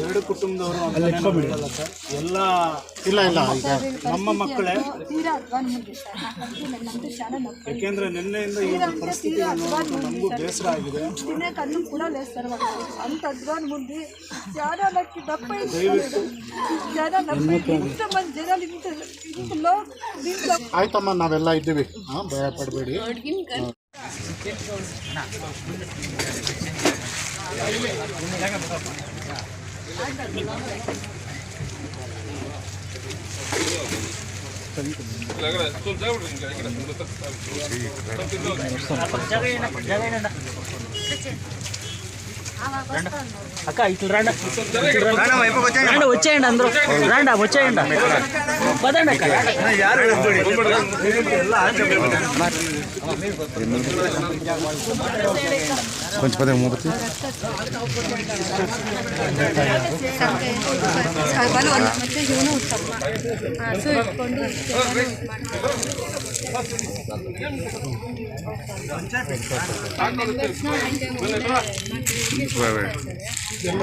ಎರಡು ಕುಟುಂಬದವರು ಎಲ್ಲ ಇಲ್ಲ ಇಲ್ಲ ನಮ್ಮ ಮಕ್ಕಳೇ. ಯಾಕೆಂದ್ರೆ ನಿನ್ನೆಯಿಂದ ಈ ಒಂದು ಪರಿಸ್ಥಿತಿ ನಮಗೂ ಬೇಸರ ಆಗಿದೆ. ಅಂತ ಮುಂದೆ ಆಯ್ತಮ್ಮ ನಾವೆಲ್ಲ ಇದ್ದೀವಿ. ಹಾಂ ಭಯ ಪಡಬೇಡಿ. लग रहा है तो जाओ इनका इनका सब तक सब जाएगा ना जाएगा ना అక్క ఇట్లా రాండి రాండి వచ్చేయండి అందరూ రాండి వచ్చేయండి పదండి అక్క కొంచెం పదే మూపతి వాళ్ళు వాళ్ళ మధ్య ಇವನು ಉತ್ತಮ ಸೊ ಇಟ್ಕೊಂಡು ಎಲ್ಲ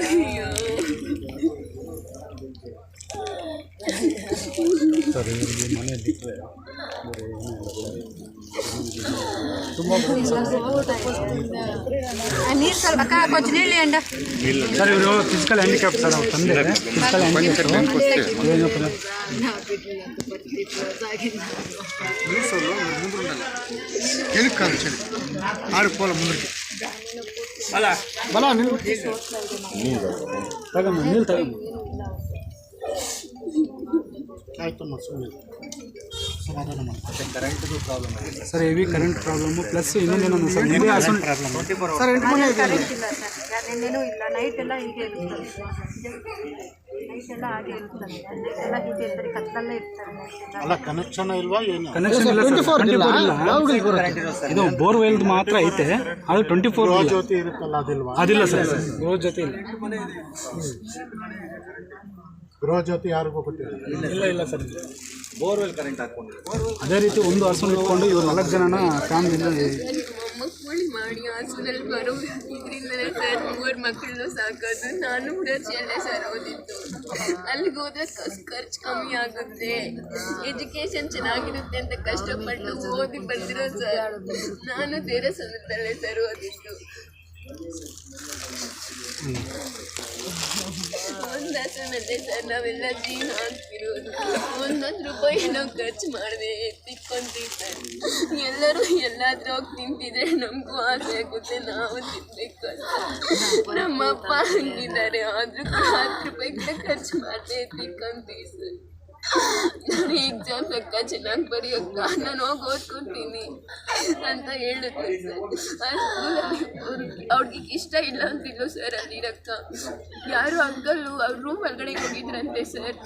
అయ్యో సరే మనే దిక్కులే ನೀರು ಸ್ವಲ್ಪ ಕೊಂಚ ನೀళ్ళు ಅಂಡ ಸರ್ ಇವರು ಫಿಸಿಕಲ್ ಬಲ ಬಲ ನಿಲ್ಲು. ತಗಮ್ಮ ನೀನು ತಗಮ್ಮ ಆಯ್ತು ಸುಮ್ಮನೆ ಕರೆಂಟ್ದು problem sir heavy current problem plus ಇನ್ನೊಂದೇನೋ sir problem sir ಎಂಟು ಮನೆ ಇದೆ ಕರೆಂಟ್ ಇಲ್ಲ ಸರ್ ನಿನ್ನೇನೂ ಇಲ್ಲ. ನೈಟ್ ಎಲ್ಲ ಹೀಗೆ ಇರ್ತದೆ ನೈಟ್ ಎಲ್ಲ ಹಾಗೆ ಇರ್ತದೆ ನೈಟ್ ಎಲ್ಲ ಹೀಗೆ ಇರ್ತಾರೆ. ಕತ್ತಲಲ್ಲೇ ಇರ್ತಾರೆ. ನೈಟ್ ಎಲ್ಲ. ಅಲ್ಲ ಕನೆಕ್ಷನ್ ಇಲ್ವಾ ಏನು? ಕನೆಕ್ಷನ್ ಇಲ್ಲ ಸರ್ 24 ಇಲ್ಲ. ಇದು ಬೋರ್ವೆಲ್ ಮಾತ್ರ ಐತೆ. ಅದು ಟ್ವೆಂಟಿ ಫೋರ್ ಜ್ಯೋತಿ ಇರುತ್ತಲ್ಲ ಅದಿಲ್ವಾ? ಅದಿಲ್ಲ ಸರ್ ಗೃಹ ಜೊತೆ ಇಲ್ಲ. ಗೃಹ ಜ್ಯೋತಿ ಯಾರಿಗೂ ಕೊಟ್ಟಿಲ್ಲ ಇಲ್ಲ ಇಲ್ಲ ಸರ್. ಅದೇ ರೀತಿ ಒಂದು ಹಸು ಇಟ್ಕೊಂಡು ಇವ್ರು ನಾಲ್ಕು ಜನನ ಫ್ಯಾಮಿಲಿ ಮಾಡಿ ಹಾಸ್ಪಿಟಲ್ ಬರೋ ಇದರಿಂದಲೇ ಸರ್ ಮೂರು ಮಕ್ಕಳನ್ನು ಸಾಕೋದು. ನಾನು ಹುಡಚಿಯಲ್ಲೇ ಸರ್ ಓದಿದ್ದು. ಅಲ್ಲಿಗೆ ಹೋದ್ರೆ ಖರ್ಚು ಕಮ್ಮಿ ಆಗುತ್ತೆ. ಎಜುಕೇಶನ್ ಚೆನ್ನಾಗಿರುತ್ತೆ ಅಂತ ಕಷ್ಟಪಟ್ಟು ಓದಿ ಬಂದಿರೋ ಸರ್. ನಾನು ಬೇರೆ ಸಂದರ್ಭದಲ್ಲೇ ಸರ್ ಓದಿದ್ದು. ಒಂದು ಹಸುನಲ್ಲೇ ಸರ್ ನಾವೆಲ್ಲ ಜೀವನ ಹಾಕ್ತಿರೋದು ಒಂದೊಂದು ರೂಪಾಯಿ ನಾವು ಖರ್ಚು ಮಾಡಿದೆ ತಿಕ್ಕೊಂತೀವಿ ಸರ್. ಎಲ್ಲರೂ ಎಲ್ಲಾದ್ರೂ ಹೋಗಿ ತಿಂತಿದ್ರೆ ನಮಗೂ ಆಸೆ ಆಗುತ್ತೆ ನಾವು ತಿನ್ಬೇಕು ನಮ್ಮ ಅಪ್ಪ ಹಂಗಿದ್ದಾರೆ, ಆದ್ರೂ ಹತ್ತು ರೂಪಾಯಿ ಖರ್ಚು ಮಾಡದೆ ತಿಕ್ಕೊಂತೀವಿ ಸರ್. ನಾನು ಎಕ್ಸಾಮ್ ಲೆಕ್ಕ ಚೆನ್ನಾಗಿ ಬರೆಯೋಕ್ಕ, ನಾನು ಹೋಗಿ ಓದ್ಕೊತೀನಿ ಅಂತ ಹೇಳಿದ್ರು ಸರ್. ಅವ್ರಿಗೆ ಇಷ್ಟ ಇಲ್ಲ ಅಂತಿದ್ರು ಸರ್ ಅಲ್ಲಿ ಇರಕ್ಕ ಯಾರು ಅಂಕಲ್ಲು ಅವ್ರ ರೂಮ್ ಒಳಗಡೆ ಹೋಗಿದ್ರಂತೆ ಸರ್.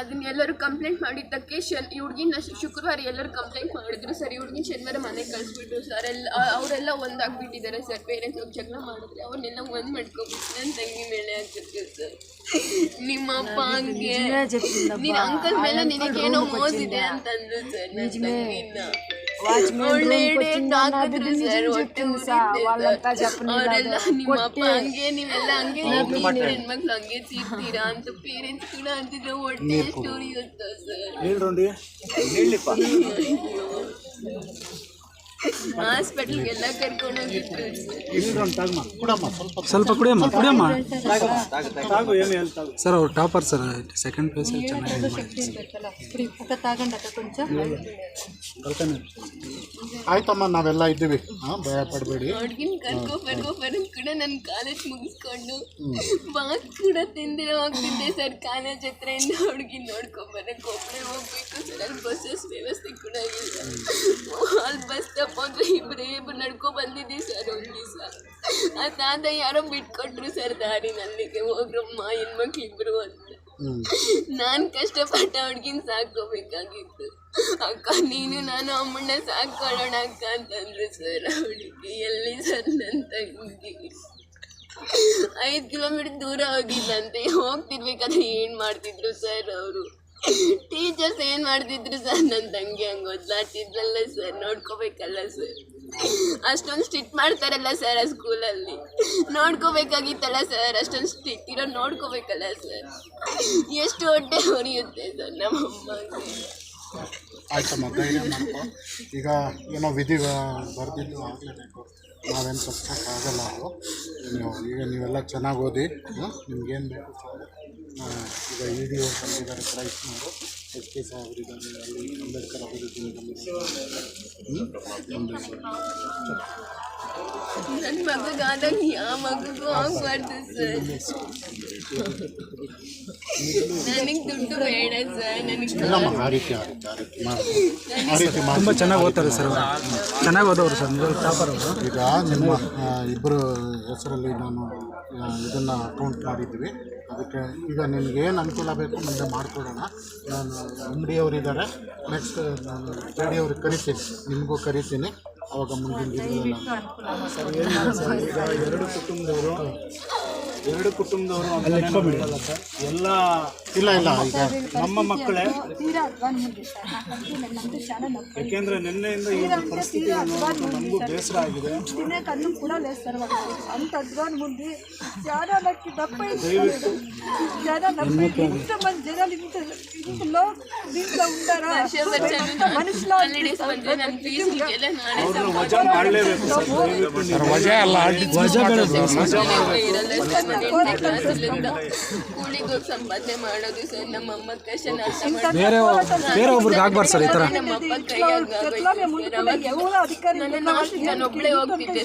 ಅದನ್ನೆಲ್ಲರೂ ಕಂಪ್ಲೇಂಟ್ ಮಾಡಿದ್ದಕ್ಕೆ ಶನ್ ಹುಡುಗಿನ ಶುಕ್ರವಾರ ಎಲ್ಲರೂ ಕಂಪ್ಲೇಂಟ್ ಮಾಡಿದ್ರು ಸರ್. ಹುಡುಗಿನ ಶನಿವಾರ ಮನೆಗೆ ಕಳಿಸ್ಬಿಟ್ರು ಸರ್. ಎಲ್ಲ, ಅವರೆಲ್ಲ ಒಂದಾಗ್ಬಿಟ್ಟಿದ್ದಾರೆ ಸರ್. ಪೇರೆಂಟ್ಸ್ ಹೋಗಿ ಜಗಳ ಮಾಡಿದ್ರೆ ಅವ್ರನ್ನೆಲ್ಲ ಒಂದು ಮಾಡ್ಕೊಬಿಟ್ಟು ನನ್ನ ತಂಗಿ ಮೇಲೆ ಆಗ್ತಿರ್ತೀವಿ ಸರ್. ನಿಮ್ಮ ಅಪ್ಪ ಹಂಗೆ. ನಿನ್ನ ಅಂಕಲ್ ಮೇಲೆ ನಿನಗೇನೋ ಮೋಸಿದೆ ಡೇಟ್ ಹಾಕಿದ್ರು ಸರ್ ಹೊಟ್ಟೆ ಅವರೆಲ್ಲ ನಿಮ್ಮ ಅಪ್ಪ ಹಂಗೆ ನೀವೆಲ್ಲ ಹಂಗೆ ಇರ್ತೀರಿ, ಹೆಣ್ಮಕ್ಳು ಹಂಗೆ ತೀರ್ತೀರಾ ಅಂತ ಪೇರೆಂಟ್ಸ್ ಕೂಡ ಅಂತಿದ್ರು. ಹೊಟ್ಟೆ ಸ್ಟೋರಿ ಇರುತ್ತ ಸರ್ ಕರ್ಕೊಂಡು ಸ್ವಲ್ಪ ಕುಡಿಯಮ್ಮ ಕುಡಿಯಮ್ಮ. ಸರ್ ಅವ್ರು ಟಾಪರ್ ಸರ್ ಸೆಕೆಂಡ್ ಪ್ಲೇಸ್ ಚೆನ್ನಾಗಿ ಆಯ್ತಮ್ಮ ನಾವೆಲ್ಲ ಇದ್ದೀವಿ. ಹಾಂ ಭಯ ಪಡಬೇಡಿ. ಹುಡುಗಿನ ಕರ್ಕೊ ಕೂಡ ನನ್ನ ಕಾಲೇಜ್ ಮುಗಿಸ್ಕೊಂಡು. ಕೂಡ ತಿಂದಿರೋ ಸರ್ ಕಾಲೇಜ್ ಹತ್ರ ಇಂದ ಹೋಗ್ಬೇಕು ಸರ್ ವ್ಯವಸ್ಥೆ ಕೂಡ ಇಲ್ಲ. ಅಲ್ಲಿ ಬಸ್ ಸ್ಟಾಪ್ ಒಂದು ಇಬ್ಬರೇ ಇಬ್ರು ನಡ್ಕೊ ಬಂದಿದ್ದೀವಿ ಸರ್ ಒಂದು ದಿವಸ. ಆ ತಾತ ಯಾರೋ ಬಿಟ್ಕೊಟ್ರು ಸರ್ ದಾರಿ ನನಗೆ ಹೋಗ್ರಮ್ಮ ಹೆಣ್ಮಕ್ಳು ಇಬ್ರು ಅಂತ. ನಾನು ಕಷ್ಟಪಟ್ಟ ಹುಡ್ಗಿನ ಸಾಕೋಬೇಕಾಗಿತ್ತು ಅಕ್ಕ ನೀನು ನಾನು ಅಮ್ಮಣ್ಣ ಸಾಕೊಳ್ಳೋಣ ಅಕ್ಕ ಅಂತಂದ್ರು ಸರ್ ಅವಳಿಗೆ ಎಲ್ಲಿ ಸರ್ ನನ್ನ ತಂಗಿ? ಐದು ಕಿಲೋಮೀಟರ್ ದೂರ ಹೋಗಿಲ್ಲ ಅಂತ ಹೋಗ್ತಿರ್ಬೇಕಾದ್ರೆ ಏನ್ ಮಾಡ್ತಿದ್ರು ಸರ್ ಅವರು? ಟೀಚರ್ಸ್ ಏನು ಮಾಡ್ತಿದ್ರು ಸರ್ ನನ್ನ ತಂಗಿ ಹಂಗೆ ಓದ್ಲಾಡ್ತಿದ್ಲಲ್ಲ ಸರ್ ನೋಡ್ಕೋಬೇಕಲ್ಲ ಸರ್ ಅಷ್ಟೊಂದು ಸ್ಟ್ರಿಕ್ಟ್ ಮಾಡ್ತಾರಲ್ಲ ಸರ್ ಆ ಸ್ಕೂಲಲ್ಲಿ ನೋಡ್ಕೋಬೇಕಾಗಿತ್ತಲ್ಲ ಸರ್ ಅಷ್ಟೊಂದು ಸ್ಟ್ರಿಕ್ಟ್ ಇರೋ ನೋಡ್ಕೋಬೇಕಲ್ಲ ಸರ್ ಎಷ್ಟು ಹೊಟ್ಟೆ ಹೊರಿಯುತ್ತೆ ಸರ್ ನಮ್ಮ ಆಯ್ತಮ್ಮ, ಧೈರ್ಯ ಈಗ ಏನೋ ವಿಧಿ ಬರ್ತಿದ್ದು ಆಗಲೇಬೇಕು. ನಾವೇನು ಕಷ್ಟಕ್ಕಾಗಲ್ಲ ಅದು ನೀವು ಈಗ ನೀವೆಲ್ಲ ಚೆನ್ನಾಗಿ ಓದಿ ನಿಮ್ಗೇನು ಬೇಕು ಈಗ ಇ ಡಿ ಅವ್ರು ಬಂದಿದ್ದಾರೆ ಕ್ರೈಸ್ನವರು ಎಸ್ ಪಿ ಸಾಹೇಬರಿದ್ದಾರೆ ಅಲ್ಲಿ ಅಂಬೇಡ್ಕರ್ ನಿಗಮ ನನ್ನ ಮಗುಗಾದಾಗ ಯಾವ ಮಗುಗೂ ಆಗ್ಬಾರ್ದು ಸರ್ ನನಗೆ ದುಡ್ಡು ಬೇಡ ಸರ್ ನನಗೆ ಇಲ್ಲಮ್ಮ ಆ ರೀತಿ ಆ ರೀತಿ ಆ ರೀತಿ ಮಾಡಿ. ಆ ರೀತಿ ಮಾಡಿ. ತುಂಬ ಚೆನ್ನಾಗಿ ಓದ್ತಾರೆ ಸರ್ ಚೆನ್ನಾಗಿ ಓದೋರು ಸರ್ ನಿಜವಾಗ್ಲೂ ಟಾಪರ್ ಅವರು. ಈಗ ನಿಮ್ಮ ಆ, ಇಬ್ಬರು ಹೆಸರಲ್ಲಿ ನಾನು ಇದನ್ನು ಅಕೌಂಟ್ ಮಾಡಿದ್ವಿ ಅದಕ್ಕೆ ಈಗ ನಿಮ್ಗೆ ಏನು ಅನುಕೂಲ ಬೇಕು ಮುಂದೆ ಮಾಡಿಕೊಡೋಣ. ನಾನು ಅಂಗಡಿಯವರಿದ್ದಾರೆ. ನೆಕ್ಸ್ಟ್ ನಾನು ಜೆ ಡಿ ಅವ್ರಿಗೆ ಕರಿತೀನಿ. ನಿಮಗೂ ಕರಿತೀನಿ. ಅವಾಗ ಮುಂದಿನ ದಿನಗಳಲ್ಲಿ ಈಗ ಎರಡು ಕುಟುಂಬದವರು ಎರಡು ಕುಟುಂಬದವರು ಎಲ್ಲ ಇಲ್ಲ ಇಲ್ಲ ನಮ್ಮ ಮಕ್ಕಳೇ ಯಾಕೆಂದ್ರೆ ನಿನ್ನೆಯಿಂದ ಈ ಪರಿಸ್ಥಿತಿ ನಮಗೂ ಬೇಸರ ಆಗಿದೆ ದಯವಿಟ್ಟು ಅವ್ರನ್ನ ವಜಾ ಮಾಡಲೇಬೇಕು ವಜಾ ಅಲ್ಲ ವಜಾ ಮಾಡಬೇಕು ಕೂಲಿಗೆ ಸಂಪಾದನೆ ಮಾಡೋದು ಸರ್ ನಮ್ಮ ಅಮ್ಮ ಬೇರೆ ಒಬ್ರಿಗೆ ಆಗ್ಬಾರ್ದು ಸರ್ ಈ ತರ ನಮ್ಮ ಹೋಗ್ತಿದ್ದೆ